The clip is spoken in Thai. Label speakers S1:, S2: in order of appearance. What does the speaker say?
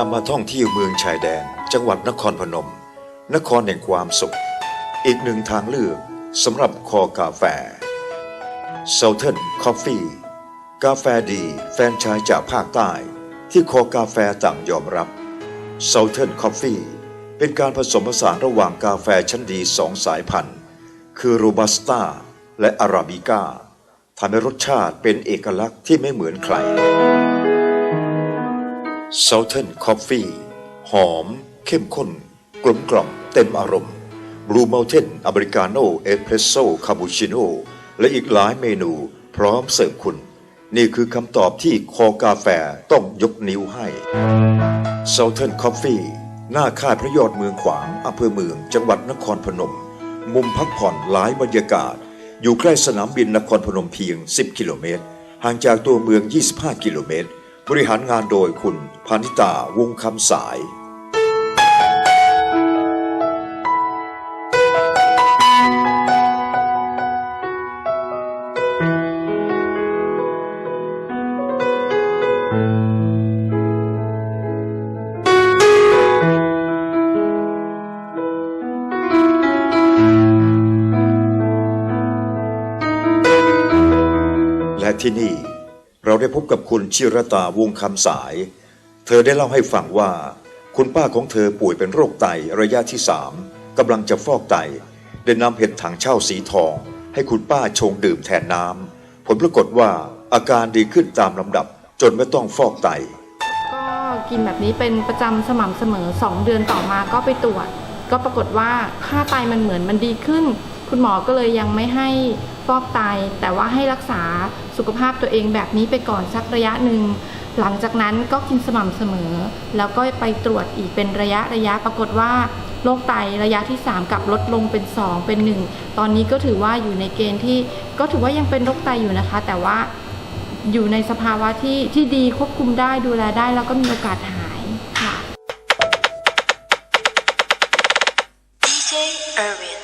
S1: ามาท่องเที่ยวเมืองชายแดน จังหวัดนครพนม นครแห่งความสุข อีกหนึ่งทางเลือกสำหรับคอกาแฟ Southern Coffee กาแฟดีแฟนชายจากภาคใต้ ที่คอกาแฟต่างยอมรับ Southern Coffee เป็นการผสมผสานระหว่างกาแฟชั้นดีสองสายพันธุ์ คือโรบัสต้าและอาราบิก้าทำให้รสชาติเป็นเอกลักษณ์ที่ไม่เหมือนใคร Southern Coffee หอม เข้มข้น กลมกล่อมเต็มอารมณ์ Blue Mountain Americano Espresso Cappuccino และอีกหลายเมนูพร้อมเสิร์ฟคุณ นี่คือคำตอบที่คอกาแฟต้องยกนิ้วให้ Southern Coffee หน้าค่ายพระยอดเมืองขวางอำเภอเมือง จังหวัดนครพนม มุมพักผ่อนหลายบรรยากาศ อยู่ใกล้สนามบินนครพนมเพียง 10 กิโลเมตร ห่างจากตัวเมือง 25 กิโลเมตร บริหารงานโดยคุณพานิตาวงคำสายและที่นี่ เราได้พบกับคุณชิรตาวงคำสาย เธอได้เล่าให้ฟังว่า คุณป้าของเธอป่วยเป็นโรคไตระยะที่สามกำลังจะฟอกไต ได้นำเห็ดถังเช่าสีทอง ให้คุณป้าชงดื่มแทนน้ำผลปรากฏว่าอาการดีขึ้นตามลำดับ จนไม่ต้องฟอกไต
S2: ก็กินแบบนี้เป็นประจำสม่ำเสมอ2เดือนต่อมาก็ไปตรวจ ก็ปรากฏว่าค่าไตมันเหมือนมันดีขึ้น คุณหมอก็เลยยังไม่ให้ ฟอกไต แต่ว่าให้รักษาสุขภาพตัวเองแบบนี้ไปก่อนสักระยะหนึ่ง หลังจากนั้นก็กินสม่ำเสมอ แล้วก็ไปตรวจอีกเป็นระยะระยะปรากฏว่าโรคไตระยะที่ 3กลับลดลงเป็น 2 เป็น 1 ตอนนี้ก็ถือว่าอยู่ในเกณฑ์ที่ก็ถือว่ายังเป็นโรคไตอยู่นะคะ แต่ว่าอยู่ในสภาวะที่ที่ดีควบคุมได้ดูแลได้แล้วก็มีโอกาสหายค่ะ
S3: DJ Irwin.